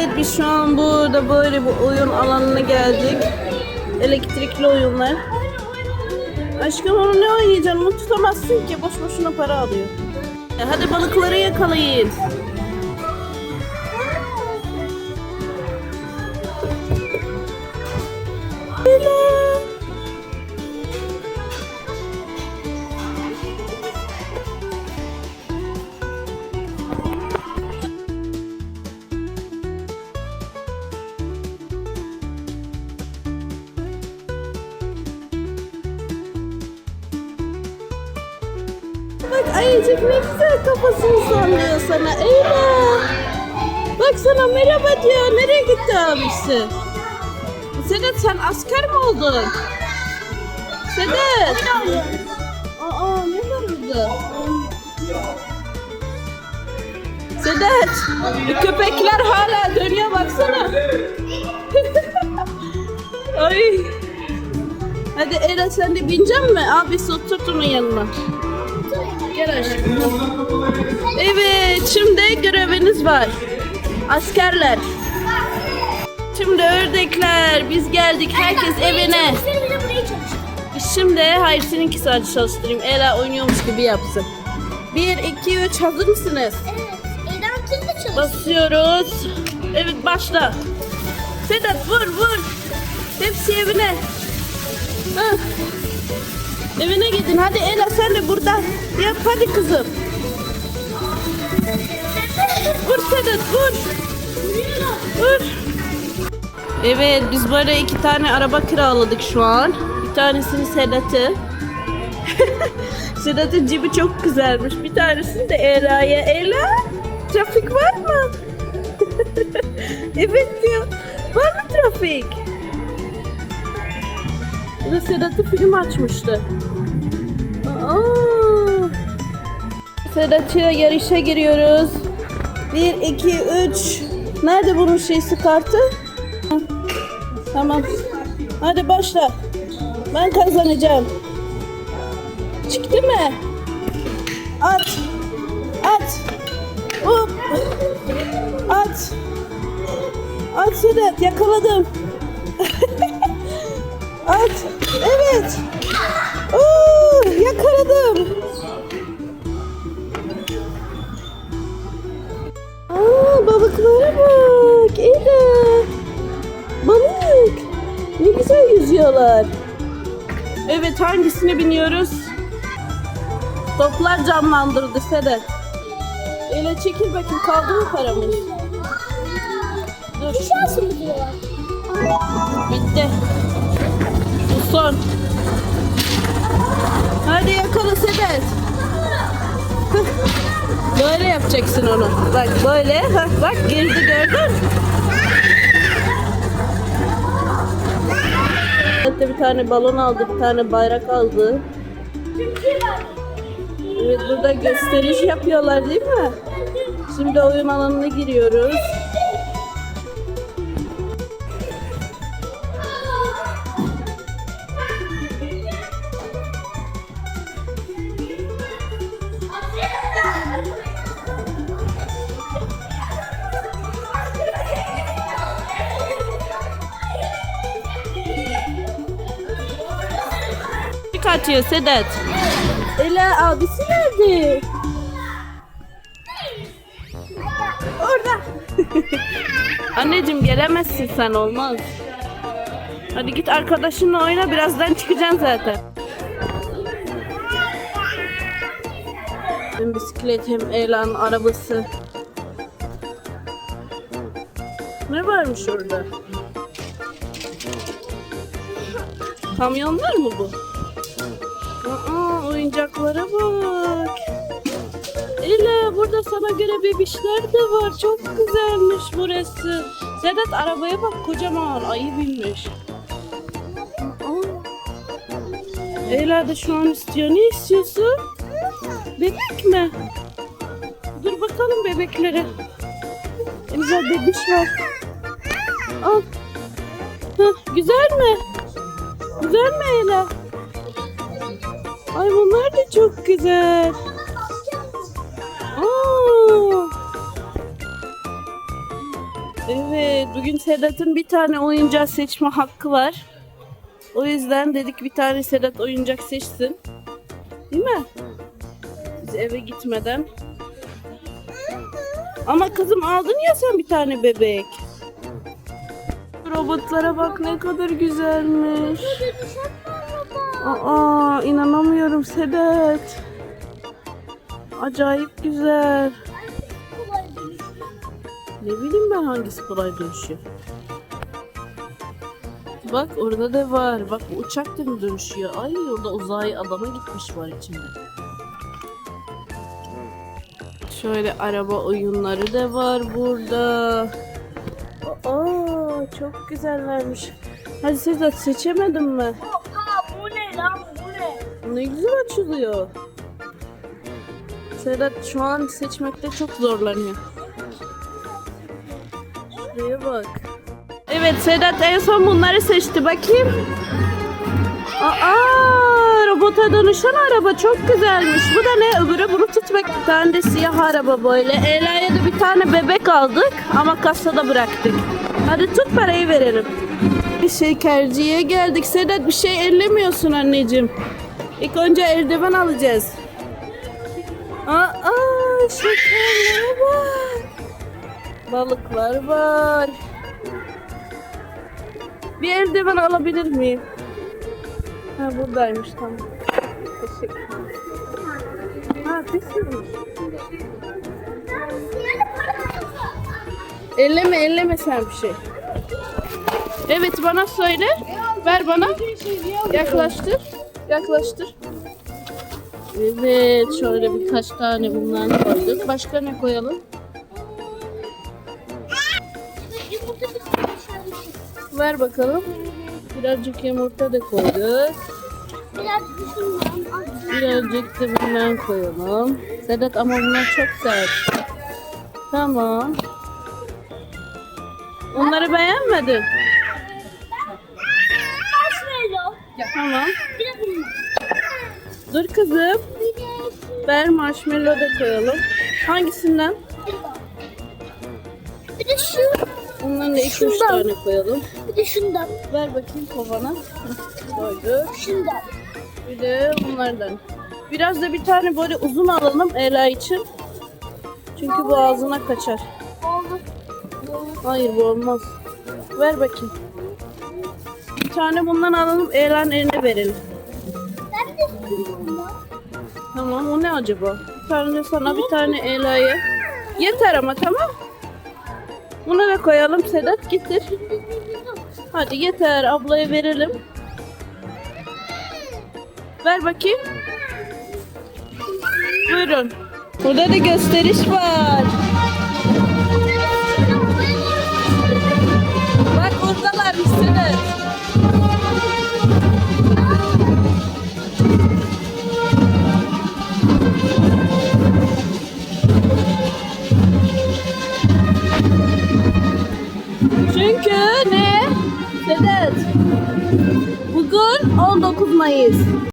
Evet, biz şu an burada böyle bir oyun alanına geldik. Elektrikli oyunlar. Aşkım onu ne oynayacaksın? Onu tutamazsın ki. Boş boşuna para alıyor. E, Hadi balıkları yakalayın. Ayıcık ne güzel kafasını sallıyor sana. Eyvah. Bak sana merhaba diyor. Nereye gitti abisi? Sedat sen asker mi oldun? Sedat. Aa ne var burada? Sedat. Köpekler hala dönüyor baksana. Ay. Hadi Ela sen de binecek mi? Abisi oturt onun yanına. Gel aşkım. Evet, şimdi göreviniz var. Askerler. Şimdi ördekler, biz geldik. Herkes evine. Şimdi hayır seninki sadece çalıştırayım. Ela oynuyormuş gibi yapsın. 1, 2, 3 hazır mısınız? Evet. Basıyoruz. Evet başla. Sedat vur vur. Hepsi evine. Hah. Evine gidin. Hadi Ela sen de burada. Yap hadi kızım. Vur Sedat vur. Vur. Evet biz böyle iki tane araba kiraladık şu an. Bir tanesini Sedat'ı. Sedat'ın cibi çok güzelmiş. Bir tanesini de Ela'ya. Ela trafik var mı? evet diyor. Var mı trafik? Bu da Sedat'ı film açmıştı. Aa. Sedat'la yarışa giriyoruz. 1, 2, 3. Nerede bunun şeysi kartı? Tamam. Hadi başla. Ben kazanacağım. Çıktı mı? At. At. Hop. At. At Sedat yakaladım. At. Evet. Oo, yakaladım. Aa, balıklara bak. Ela. Balık. Ne güzel yüzüyorlar. Evet hangisine biniyoruz? Toplar canlandırdı Sedat. Ela çekil bakayım kaldı mı paramız? Dur. Mı diyorlar? Bitti. Bu son. Hadi yakala. Hıh. Böyle yapacaksın onu. Bak böyle. Hah, bak girdi gördün. Evet bir tane balon aldı, bir tane bayrak aldı. Evet burada gösteriş yapıyorlar değil mi? Şimdi oyun alanına giriyoruz. Kaçıyor Sedat. Ela abisi nerede? Orada. Anneciğim gelemezsin sen olmaz. Hadi git arkadaşınla oyna birazdan çıkacaksın zaten. Hem bisiklet hem Ela'nın arabası. Ne varmış orada? Kamyonlar mı bu? Aa, oyuncaklara bak. Ela burada sana göre bebişler de var. Çok güzelmiş burası. Sedat arabaya bak kocaman ayı binmiş. Ela da şu an istiyor. Ne istiyorsun? Bebek mi? Dur bakalım bebeklere. Ne güzel bebiş var. Al. Hah, güzel mi? Güzel mi Ela? Ay bunlar da çok güzel. Aa. Evet, bugün Sedat'ın bir tane oyuncak seçme hakkı var. O yüzden dedik bir tane Sedat oyuncak seçsin. Değil mi? Biz eve gitmeden. Ama kızım aldın ya sen bir tane bebek. Robotlara bak ne kadar güzelmiş. Aa inanamıyorum Sedat. Acayip güzel. Ne bileyim ben hangisi kolay dönüşüyor. Bak orada da var. Bak bu uçak da mı dönüşüyor? Ay orada uzay adama gitmiş var içinde. Şöyle araba oyunları da var burada. Aa çok güzellermiş. Hadi Sedat seçemedin mi? Ne? Güzel açılıyor. Sedat şu an seçmekte çok zorlanıyor. Şuraya bak. Evet Sedat en son bunları seçti. Bakayım. Aa, robota dönüşen araba çok güzelmiş. Bu da ne? Öbürü bunu tutmak. Bir tane de siyah araba böyle. Ela'ya da bir tane bebek aldık ama kasada bıraktık. Hadi tut parayı verelim. Bir şekerciye geldik. Sedat bir şey ellemiyorsun anneciğim. İlk önce eldiven alacağız. Aa, şekerlere bak. Balıklar var. Bir eldiven alabilir miyim? Ha buradaymış tamam. Teşekkür. Elleme elleme sen bir şey. Evet bana söyle. Ver bana. Yaklaştır. Yaklaştır. Evet şöyle birkaç tane bundan koyduk. Başka ne koyalım? Ver bakalım. Birazcık yumurta da koyduk. Birazcık da bundan koyalım. Sedat ama bunlar çok sert. Tamam. Onları beğenmedin. Tamam. Bir de bunlar. Dur kızım. Bir de Ver marshmallow da koyalım. Hangisinden? bir de şu. Ondan da iki üç Şundan. tane koyalım. Bir de şundan. Ver bakayım kovana. Hı, Koyduk. Şundan. Bir de bunlardan. Biraz da bir tane böyle uzun alalım Ela için. Çünkü bu ağzına kaçar. Oldu. Hayır bu olmaz. Ver bakayım. Bir tane bundan alalım Ela'nın eline verelim. Ben de bundan. Tamam o ne acaba? Bir tane de sana bir tane Ela'ya. Yeter ama tamam. Bunu da koyalım Sedat getir. Hadi yeter ablaya verelim. Ver bakayım. Buyurun. Burada da gösteriş var. Bak oradalar Sedat. Ne?